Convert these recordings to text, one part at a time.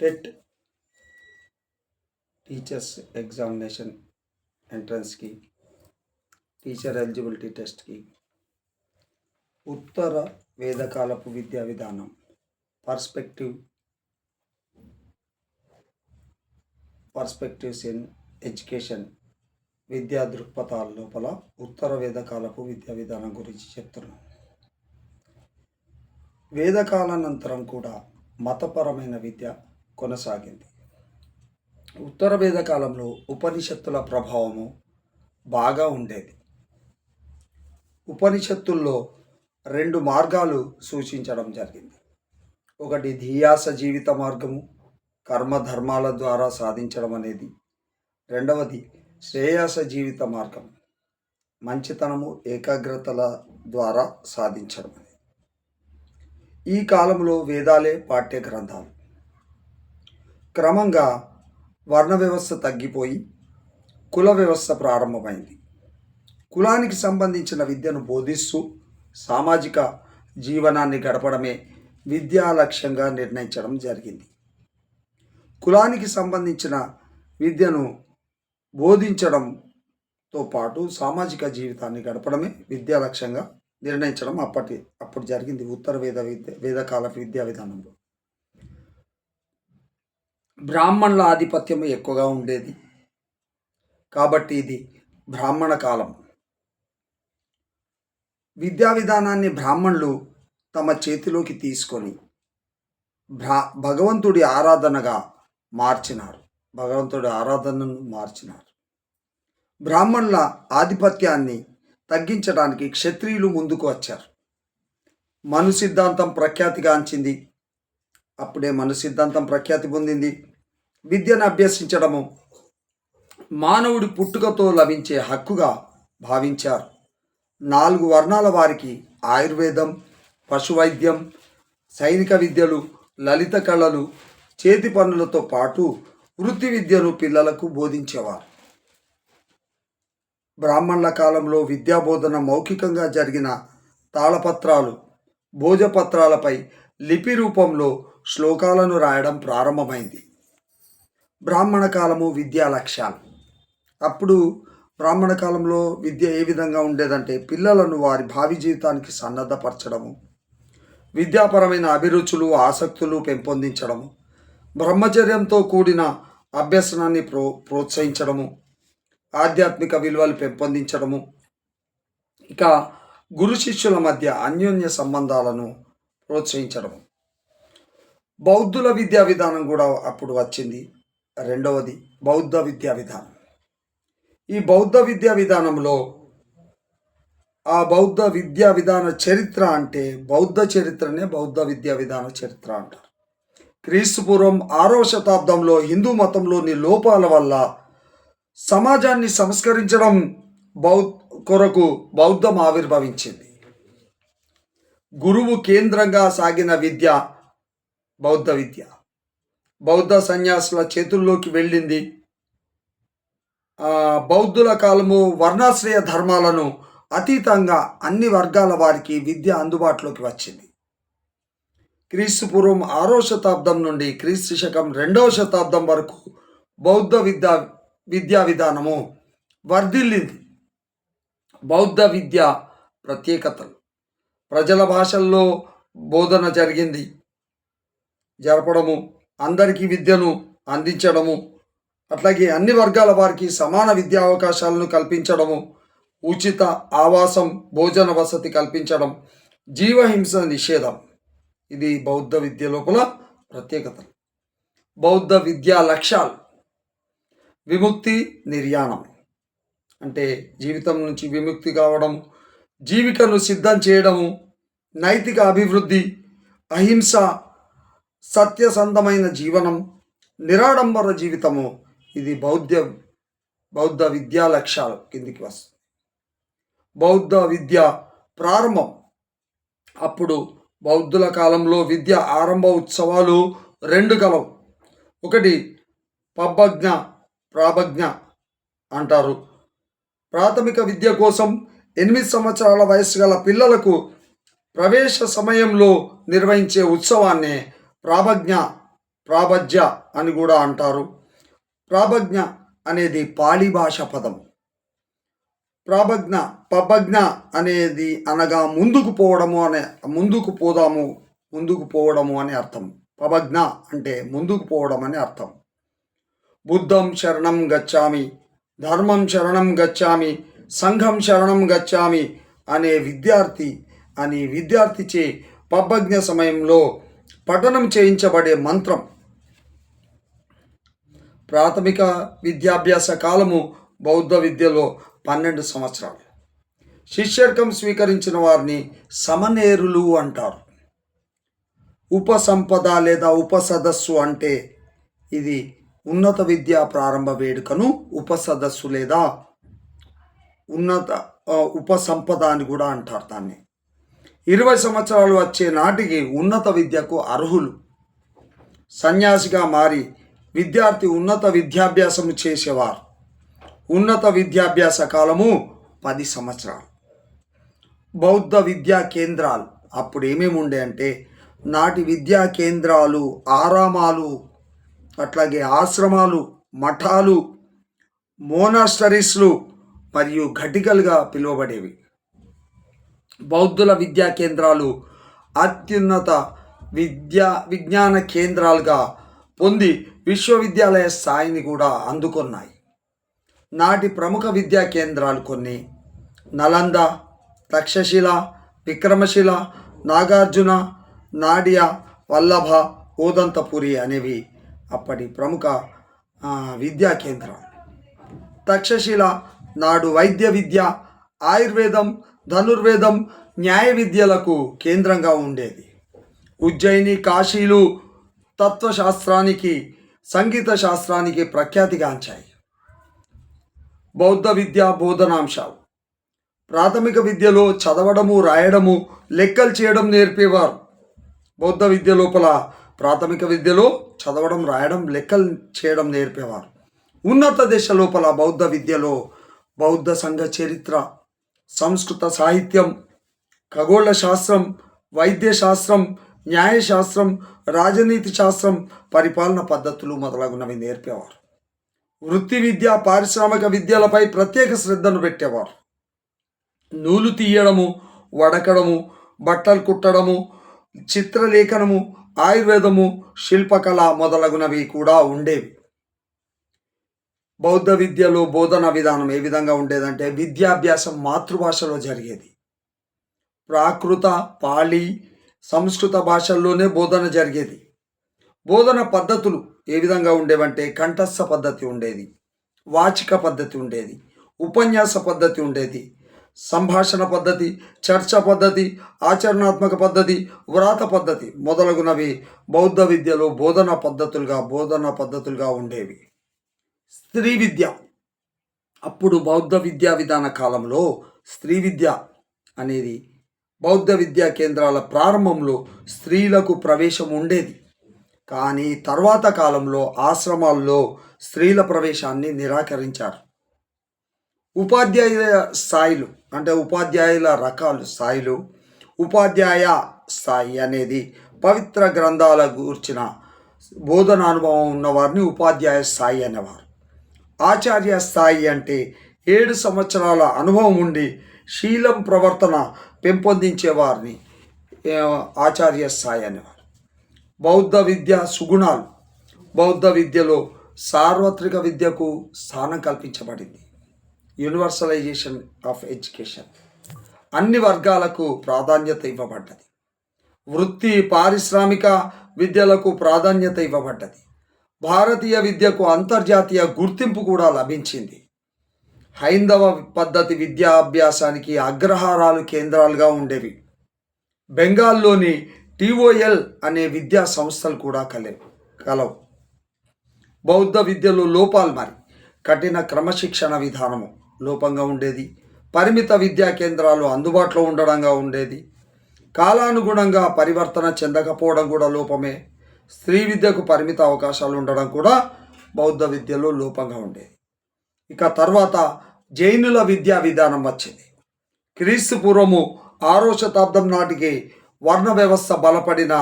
TET teachers examination ఎంట్రన్స్కి teacher eligibility టెస్ట్కి ఉత్తర వేదకాలపు విద్యా విధానం పర్స్పెక్టివ్ పర్స్పెక్టివ్స్ ఇన్ ఎడ్యుకేషన్ విద్యా దృక్పథాల లోపల ఉత్తర వేదకాలపు విద్యా విధానం గురించి చెప్తున్నాను వేదకాలానంతరం కూడా మతపరమైన విద్య కొనసాగింది. ఉత్తర వేదకాలంలో ఉపనిషత్తుల ప్రభావము బాగా ఉండేది. ఉపనిషత్తుల్లో రెండు మార్గాలు సూచించడం జరిగింది. ఒకటి ధియాస జీవిత మార్గము కర్మధర్మాల ద్వారా సాధించడం అనేది. రెండవది శ్రేయాస జీవిత మార్గం మంచితనము ఏకాగ్రతల ద్వారా సాధించడం అనేది. ఈ కాలంలో వేదాలే పాఠ్య గ్రంథాలు క్రమంగా వర్ణ వ్యవస్థ తగ్గిపోయి కుల వ్యవస్థ ప్రారంభమైంది. కులానికి సంబంధించిన విద్యను బోధిస్తూ సామాజిక జీవనాన్ని గడపడమే విద్యా లక్ష్యంగా నిర్ణయించడం జరిగింది. కులానికి సంబంధించిన విద్యను బోధించడంతో పాటు సామాజిక జీవితాన్ని గడపడమే విద్యా లక్ష్యంగా నిర్ణయించడం అప్పటి అప్పుడు జరిగింది ఉత్తర వేద విద్య వేదకాల విద్యా విధానంలో. బ్రాహ్మణుల ఆధిపత్యం ఎక్కువగా ఉండేది. కాబట్టి ఇది బ్రాహ్మణ కాలం. విద్యా విధానాన్ని బ్రాహ్మణులు తమ చేతిలోకి తీసుకొని భ్రా భగవంతుడి ఆరాధనగా మార్చినారు. భగవంతుడి ఆరాధనను మార్చినారు. బ్రాహ్మణుల ఆధిపత్యాన్ని తగ్గించడానికి క్షత్రియులు ముందుకు వచ్చారు. మను సిద్ధాంతం ప్రఖ్యాతిగాంచింది. అప్పుడే మను సిద్ధాంతం ప్రఖ్యాతి పొందింది. విద్యను అభ్యసించడము మానవుడి పుట్టుకతో లభించే హక్కుగా భావించారు. నాలుగు వర్ణాల వారికి ఆయుర్వేదం పశువైద్యం సైనిక విద్యలు లలిత కళలు చేతి పనులతో పాటు వృత్తి విద్యను పిల్లలకు బోధించేవారు. బ్రాహ్మణుల కాలంలో విద్యాబోధన మౌఖికంగా జరిగిన తాళపత్రాలు భోజపత్రాలపై లిపి రూపంలో శ్లోకాలను రాయడం ప్రారంభమైంది. బ్రాహ్మణ కాలము విద్యా లక్ష్యాలు. అప్పుడు బ్రాహ్మణ కాలంలో విద్య ఏ విధంగా ఉండేదంటే పిల్లలను వారి భావి జీవితానికి సన్నద్ధపరచడము విద్యాపరమైన అభిరుచులు ఆసక్తులు పెంపొందించడము బ్రహ్మచర్యంతో కూడిన అభ్యసనాన్ని ప్రో ప్రోత్సహించడము ఆధ్యాత్మిక విలువలు పెంపొందించడము. ఇక గురు శిష్యుల మధ్య అన్యోన్య సంబంధాలను ప్రోత్సహించడము. బౌద్ధుల విద్యా విధానం కూడా అప్పుడు వచ్చింది. రెండవది బౌద్ధ విద్యా విధానం. ఈ బౌద్ధ విద్యా విధానంలో ఆ బౌద్ధ విద్యా విధాన చరిత్ర అంటే బౌద్ధ చరిత్రనే బౌద్ధ విద్యా విధాన చరిత్ర అంటారు. క్రీస్తు పూర్వం ఆరవ శతాబ్దంలో హిందూ మతంలోని లోపాల వల్ల సమాజాన్ని సంస్కరించడం బౌ కొరకు బౌద్ధం ఆవిర్భవించింది. గురువు కేంద్రంగా సాగిన విద్య బౌద్ధ విద్య. బౌద్ధ సన్యాసుల చేతుల్లోకి వెళ్ళింది. బౌద్ధుల కాలము వర్ణాశ్రయ ధర్మాలను అతీతంగా అన్ని వర్గాల వారికి విద్య అందుబాటులోకి వచ్చింది. క్రీస్తు పూర్వం ఆరో శతాబ్దం నుండి క్రీస్తు శకం రెండవ శతాబ్దం వరకు బౌద్ధ విద్యా విద్యా విధానము వర్ధిల్లింది. బౌద్ధ విద్య ప్రత్యేకతలు. ప్రజల భాషల్లో బోధన జరిగింది. జరపడము అందరికీ విద్యను అందించడము అట్లాగే అన్ని వర్గాల వారికి సమాన విద్యా అవకాశాలను కల్పించడము ఉచిత ఆవాసం భోజన వసతి కల్పించడం జీవహింస నిషేధం. ఇది బౌద్ధ విద్య లోపల ప్రత్యేకత. బౌద్ధ విద్యా లక్ష్యాలు. విముక్తి నిర్యాణం. అంటే జీవితం నుంచి విముక్తి కావడం జీవికను సిద్ధం చేయడము నైతిక అభివృద్ధి అహింస సత్యసంధమైన జీవనం నిరాడంబర జీవితము. ఇది బౌద్ధ బౌద్ధ విద్యా లక్ష్యాలు కిందికి వస్తుంది బౌద్ధ విద్య ప్రారంభం. అప్పుడు బౌద్ధుల కాలంలో విద్య ఆరంభ ఉత్సవాలు రెండు కలవు. ఒకటి పబ్బజ్ఞ ప్రాభజ్ఞ అంటారు. ప్రాథమిక విద్య కోసం ఎనిమిది సంవత్సరాల వయసు గల పిల్లలకు ప్రవేశ సమయంలో నిర్వహించే ఉత్సవాన్నే ప్రాభజ్ఞ ప్రాభజ్య అని కూడా అంటారు. ప్రాభజ్ఞ అనేది పాళీ భాష పదం. ప్రాభజ్ఞ పభజ్ఞ అనేది అనగా ముందుకు పోవడము అనే ముందుకు పోదాము ముందుకు పోవడము అని అర్థం. పభజ్ఞ అంటే ముందుకు పోవడం అని అర్థం. బుద్ధం శరణం గచ్చామి ధర్మం శరణం గచ్చామి సంఘం శరణం గచ్చామి అనే విద్యార్థి అని విద్యార్థిచే పబ్బజ్ఞ సమయంలో పఠనం చేయించబడే మంత్రం. ప్రాథమిక విద్యాభ్యాస కాలము బౌద్ధ విద్యలో పన్నెండు సంవత్సరాలు. శిష్యర్కం స్వీకరించిన వారిని సమనేరులు అంటారు. ఉపసంపద లేదా ఉపసదస్సు అంటే ఇది ఉన్నత విద్యా ప్రారంభ వేడుకను ఉపసదస్సు లేదా ఉన్నత ఉపసంపద అని కూడా అంటారు దాన్ని. ఇరవై సంవత్సరాలు వచ్చే నాటికి ఉన్నత విద్యకు అర్హులు. సన్యాసిగా మారి విద్యార్థి ఉన్నత విద్యాభ్యాసం చేసేవారు. ఉన్నత విద్యాభ్యాస కాలము పది సంవత్సరాలు. బౌద్ధ విద్యా కేంద్రాలు అప్పుడు ఏమేమి ఉండే అంటే నాటి విద్యా కేంద్రాలు ఆరామాలు అట్లాగే ఆశ్రమాలు మఠాలు మోనాస్టరీస్లు మరియు ఘటికలుగా పిలువబడేవి. బౌద్ధుల విద్యా కేంద్రాలు అత్యున్నత విద్యా విజ్ఞాన కేంద్రాలుగా పొంది విశ్వవిద్యాలయ స్థాయిని కూడా అందుకున్నాయి. నాటి ప్రముఖ విద్యా కేంద్రాలు కొన్ని నలంద తక్షశిల విక్రమశిల నాగార్జున నాడియా వల్లభ ఓదంతపురి అనేవి అప్పటి ప్రముఖ విద్యా కేంద్రాలు. తక్షశిల నాడు వైద్య విద్య ఆయుర్వేదం ధనుర్వేదం న్యాయ విద్యలకు కేంద్రంగా ఉండేది. ఉజ్జయిని కాశీలు తత్వశాస్త్రానికి సంగీత శాస్త్రానికి ప్రఖ్యాతిగాంచాయి. బౌద్ధ విద్య బోధనాంశాలు. ప్రాథమిక విద్యలో చదవడము రాయడము లెక్కలు చేయడం నేర్పేవారు. బౌద్ధ విద్య లోపల ప్రాథమిక విద్యలో చదవడం రాయడం లెక్కలు చేయడం నేర్పేవారు. ఉన్నత దశ లోపల బౌద్ధ విద్యలో బౌద్ధ సంఘ చరిత్ర సంస్కృత సాహిత్యం ఖగోళ శాస్త్రం వైద్య శాస్త్రం న్యాయశాస్త్రం రాజనీతి శాస్త్రం పరిపాలన పద్ధతులు మొదలగునవి నేర్పేవారు. వృత్తి విద్య పారిశ్రామిక విద్యలపై ప్రత్యేక శ్రద్ధను పెట్టేవారు. నూలు తీయడము వడకడము బట్టలు కుట్టడము చిత్రలేఖనము ఆయుర్వేదము శిల్పకళ మొదలగునవి కూడా ఉండేవి. బౌద్ధ విద్యలో బోధన విధానం ఏ విధంగా ఉండేదంటే విద్యాభ్యాసం మాతృభాషలో జరిగేది. ప్రాకృత పాళీ సంస్కృత భాషల్లోనే బోధన జరిగేది. బోధన పద్ధతులు ఏ విధంగా ఉండేవంటే కంఠస్థ పద్ధతి ఉండేది వాచిక పద్ధతి ఉండేది ఉపన్యాస పద్ధతి ఉండేది సంభాషణ పద్ధతి చర్చ పద్ధతి ఆచరణాత్మక పద్ధతి వ్రాత పద్ధతి మొదలగునవి బౌద్ధ విద్యలో బోధన పద్ధతులుగా బోధన పద్ధతులుగా ఉండేవి. స్త్రీ విద్య. అప్పుడు బౌద్ధ విద్యా విధాన కాలంలో స్త్రీ విద్య అనేది బౌద్ధ విద్యా కేంద్రాల ప్రారంభంలో స్త్రీలకు ప్రవేశం ఉండేది. కానీ తర్వాత కాలంలో ఆశ్రమాల్లో స్త్రీల ప్రవేశాన్ని నిరాకరించారు. ఉపాధ్యాయుల స్థాయిలు అంటే ఉపాధ్యాయుల రకాలు స్థాయిలు ఉపాధ్యాయ స్థాయి అనేది పవిత్ర గ్రంథాల గూర్చిన బోధన అనుభవం ఉన్నవారిని ఉపాధ్యాయ స్థాయి అనేవారు. ఆచార్య స్థాయి అంటే ఏడు సంవత్సరాల అనుభవం ఉండి శీలం ప్రవర్తన పెంపొందించే వారిని ఆచార్య స్థాయి అనేవారు. బౌద్ధ విద్య సుగుణాలు. బౌద్ధ విద్యలో సార్వత్రిక విద్యకు స్థానం కల్పించబడింది. Universalisation of education. అన్ని వర్గాలకు ప్రాధాన్యత ఇవ్వబడ్డది. వృత్తి పారిశ్రామిక విద్యలకు ప్రాధాన్యత ఇవ్వబడ్డది. భారతీయ విద్యకు అంతర్జాతీయ గుర్తింపు కూడా లభించింది. హైందవ పద్ధతి విద్యా అభ్యాసానికి అగ్రహారాలు కేంద్రాలుగా ఉండేవి. బెంగాల్లోని టీఓఎల్ అనే విద్యా సంస్థలు కూడా కలవు కలవు. బౌద్ధ విద్యలో లోపాలు మరి. కఠిన క్రమశిక్షణ విధానము లోపంగా ఉండేది. పరిమిత విద్యా కేంద్రాలు అందుబాటులో ఉండడంగా ఉండేది. కాలానుగుణంగా పరివర్తన చెందకపోవడం కూడా లోపమే. స్త్రీ విద్యకు పరిమిత అవకాశాలు ఉండడం కూడా బౌద్ధ విద్యలో లోపంగా ఉండేది ఇక తర్వాత జైనుల విద్యా విధానం వచ్చింది. క్రీస్తు పూర్వము ఆరో శతాబ్దం నాటికి వర్ణ వ్యవస్థ బలపడిన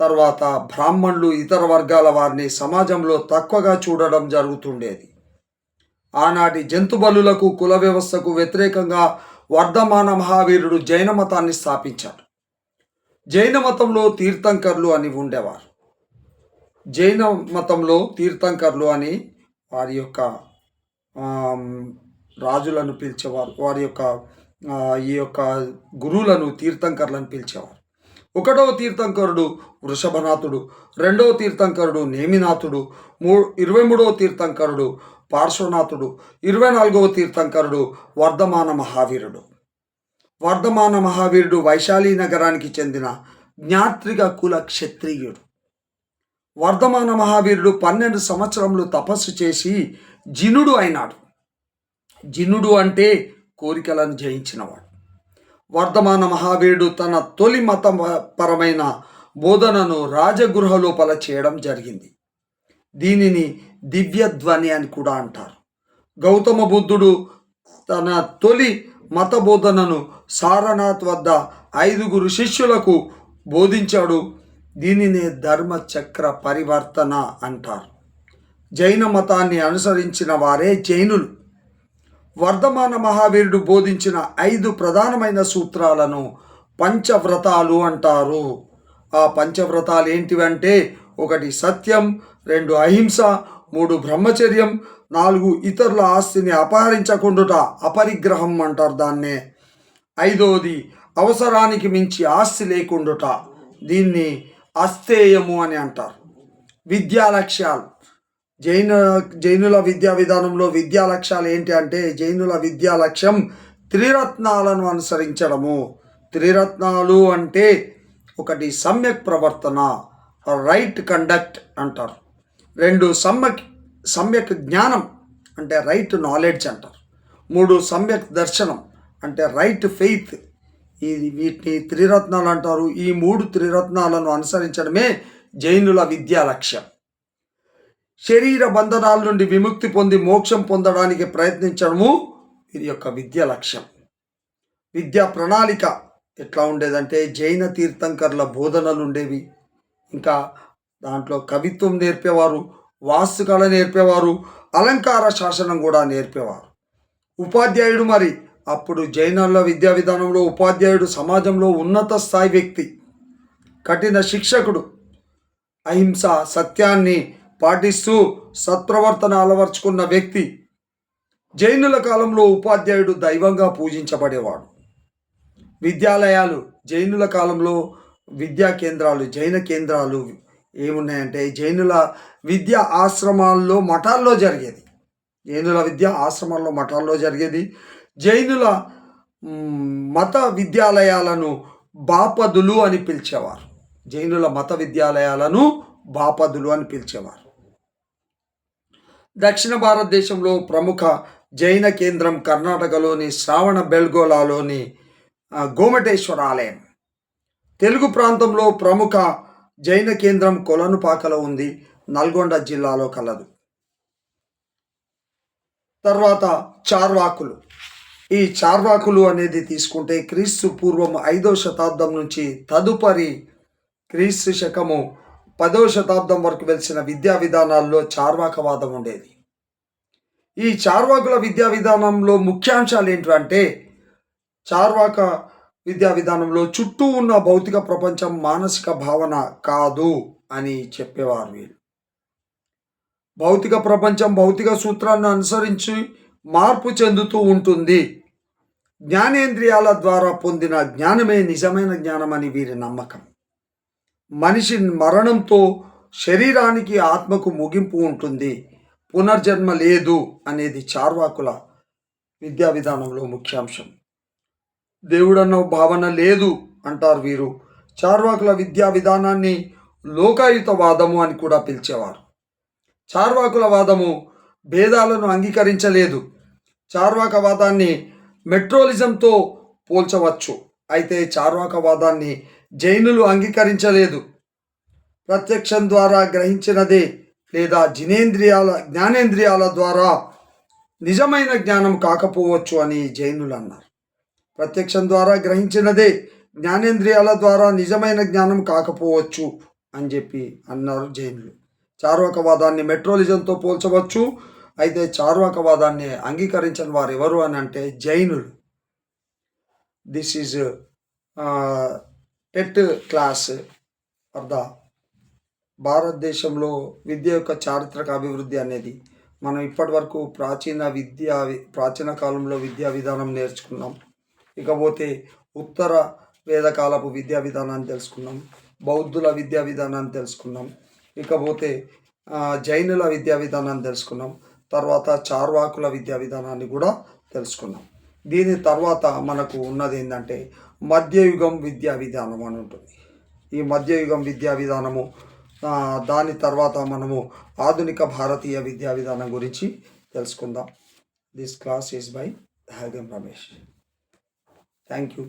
తర్వాత బ్రాహ్మణులు ఇతర వర్గాల వారిని సమాజంలో తక్కువగా చూడడం జరుగుతుండేది. ఆనాటి జంతు బలులకు కుల వ్యవస్థకు వ్యతిరేకంగా వర్ధమాన మహావీరుడు జైన మతాన్ని స్థాపించాడు. జైన మతంలో తీర్థంకర్లు అని ఉండేవారు. జైన మతంలో తీర్థంకర్లు అని వారి యొక్క రాజులను పిలిచేవారు. వారి యొక్క ఈ యొక్క గురువులను తీర్థంకర్లను పిలిచేవారు. ఒకటవ తీర్థంకరుడు వృషభనాథుడు రెండవ తీర్థంకరుడు నేమినాథుడు మూ ఇరవై మూడవ తీర్థంకరుడు పార్శ్వనాథుడు ఇరవై నాలుగవ తీర్థంకరుడు వర్ధమాన మహావీరుడు. వర్ధమాన మహావీరుడు వైశాలి నగరానికి చెందిన జ్ఞాత్రిక కుల క్షత్రియుడు. వర్ధమాన మహావీరుడు పన్నెండు సంవత్సరములు తపస్సు చేసి జినుడు అయినాడు. జినుడు అంటే కోరికలను జయించినవాడు. వర్ధమాన మహావీరుడు తన తొలి మతపరమైన బోధనను రాజగృహ లోపల చేయడం జరిగింది. దీనిని దివ్యధ్వని అని కూడా అంటారు. గౌతమ బుద్ధుడు తన తొలి మత బోధనను సారనాథ్ వద్ద ఐదుగురు శిష్యులకు బోధించాడు. దీనినే ధర్మచక్ర పరివర్తన అంటారు. జైన మతాన్ని అనుసరించిన వారే జైనులు. వర్ధమాన మహావీరుడు బోధించిన ఐదు ప్రధానమైన సూత్రాలను పంచవ్రతాలు అంటారు. ఆ పంచవ్రతాలు ఏంటివంటే ఒకటి సత్యం రెండు అహింస మూడు బ్రహ్మచర్యం నాలుగు ఇతరుల ఆస్తిని అపహరించకుండుట అపరిగ్రహం అంటారు దాన్నే. ఐదవది అవసరానికి మించి ఆస్తి లేకుండుట. దీన్ని అస్థేయము అని అంటారు. విద్యా లక్ష్యాలు. జైన జైనుల విద్యా విధానంలో విద్యా లక్ష్యాలు ఏంటి అంటే జైనుల విద్యా లక్ష్యం త్రిరత్నాలను అనుసరించడము. త్రిరత్నాలు అంటే ఒకటి సమ్యక్ ప్రవర్తన రైట్ కండక్ట్ అంటారు. రెండు సమ్యక్ సమ్యక్ జ్ఞానం అంటే రైట్ నాలెడ్జ్ అంటారు. మూడు సమ్యక్ దర్శనం అంటే రైట్ ఫెయిత్ ఈ వీటిని త్రిరత్నాలు అంటారు. ఈ మూడు త్రిరత్నాలను అనుసరించడమే జైనుల విద్యా లక్ష్యం. శరీర బంధనాల నుండి విముక్తి పొంది మోక్షం పొందడానికి ప్రయత్నించడము వీరి యొక్క విద్య లక్ష్యం. విద్యా ప్రణాళిక ఎట్లా ఉండేదంటే జైన తీర్థంకర్ల బోధనలు ఉండేవి. ఇంకా దాంట్లో కవిత్వం నేర్పేవారు వాస్తుకళ నేర్పేవారు అలంకార శాసనం కూడా నేర్పేవారు. ఉపాధ్యాయుడు మరి అప్పుడు జైనుల విద్యా విధానంలో ఉపాధ్యాయుడు సమాజంలో ఉన్నత స్థాయి వ్యక్తి కఠిన శిక్షకుడు. అహింస సత్యాన్ని పాటిస్తూ సత్ప్రవర్తన అలవర్చుకున్న వ్యక్తి జైనుల కాలంలో ఉపాధ్యాయుడు దైవంగా పూజించబడేవాడు. విద్యాలయాలు జైనుల కాలంలో విద్యా కేంద్రాలు జైన కేంద్రాలు ఏమున్నాయంటే జైనుల విద్యా ఆశ్రమాల్లో మఠాల్లో జరిగేది. జైనుల విద్యా ఆశ్రమాల్లో మఠాల్లో జరిగేది. జైనుల మత విద్యాలయాలను బాపదులు అని పిలిచేవారు. జైనుల మత విద్యాలయాలను బాపదులు అని పిలిచేవారు. దక్షిణ భారతదేశంలో ప్రముఖ జైన కేంద్రం కర్ణాటకలోని శ్రావణ బెల్గోలాలోని గోమటేశ్వర ఆలయం. తెలుగు ప్రాంతంలో ప్రముఖ జైన కేంద్రం కొలనుపాకలో ఉంది. నల్గొండ జిల్లాలో కలదు. తర్వాత చార్వాకులు. ఈ చార్వాకులు అనేది తీసుకుంటే క్రీస్తు పూర్వం ఐదో శతాబ్దం నుంచి తదుపరి క్రీస్తు శకము పదో శతాబ్దం వరకు వెలిసిన విద్యా విధానాల్లో చార్వాకవాదం ఉండేది. ఈ చార్వాకుల విద్యా విధానంలో ముఖ్యాంశాలు ఏంటంటే చార్వాక విద్యా విధానంలో చుట్టూ ఉన్న భౌతిక ప్రపంచం మానసిక భావన కాదు అని చెప్పేవారు వీళ్ళు. భౌతిక ప్రపంచం భౌతిక సూత్రాన్ని అనుసరించి మార్పు చెందుతూ ఉంటుంది. జ్ఞానేంద్రియాల ద్వారా పొందిన జ్ఞానమే నిజమైన జ్ఞానమని వీరి నమ్మకం. మనిషి మరణంతో శరీరానికి ఆత్మకు ముగింపు ఉంటుంది. పునర్జన్మ లేదు అనేది చార్వాకుల విద్యా విధానంలో ముఖ్యాంశం. దేవుడన్న భావన లేదు అంటారు వీరు. చార్వాకుల విద్యా విధానాన్ని లోకాయుత వాదము అని కూడా పిలిచేవారు. చార్వాకుల వాదము భేదాలను అంగీకరించలేదు. చార్వాకవాదాన్ని మెట్రోలిజంతో పోల్చవచ్చు. అయితే చార్వాకవాదాన్ని జైనులు అంగీకరించలేదు. ప్రత్యక్షం ద్వారా గ్రహించినదే లేదా జినేంద్రియాల జ్ఞానేంద్రియాల ద్వారా నిజమైన జ్ఞానం కాకపోవచ్చు అని జైనులు అన్నారు. ప్రత్యక్షం ద్వారా గ్రహించినదే జ్ఞానేంద్రియాల ద్వారా నిజమైన జ్ఞానం కాకపోవచ్చు అని చెప్పి అన్నారు జైనులు. చార్వాకవాదాన్ని మెట్రోలిజంతో పోల్చవచ్చు. అయితే చార్వాకవాదాన్ని అంగీకరించిన వారు ఎవరు అని అంటే జైనులు. This is TET class for the భారతదేశంలో విద్య యొక్క చారిత్రక అభివృద్ధి అనేది మనం ఇప్పటి వరకు ప్రాచీన విద్యా ప్రాచీన కాలంలో విద్యా విధానం నేర్చుకున్నాం. ఇకపోతే ఉత్తర వేదకాలపు విద్యా విధానాన్ని తెలుసుకున్నాం బౌద్ధుల విద్యా విధానాన్ని తెలుసుకున్నాం ఇకపోతే జైనుల విద్యా విధానాన్ని తెలుసుకున్నాం. తర్వాత చార్వాకుల విద్యా విధానాన్ని కూడా తెలుసుకున్నాం. దీని తర్వాత మనకు ఉన్నది ఏంటంటే మధ్యయుగం విద్యా విధానం అని ఉంటుంది. ఈ మధ్యయుగం విద్యా విధానము దాని తర్వాత మనము ఆధునిక భారతీయ విద్యా విధానం గురించి తెలుసుకుందాం. దిస్ క్లాస్ ఈస్ బై హ్యాగం రమేష్ థ్యాంక్ యూ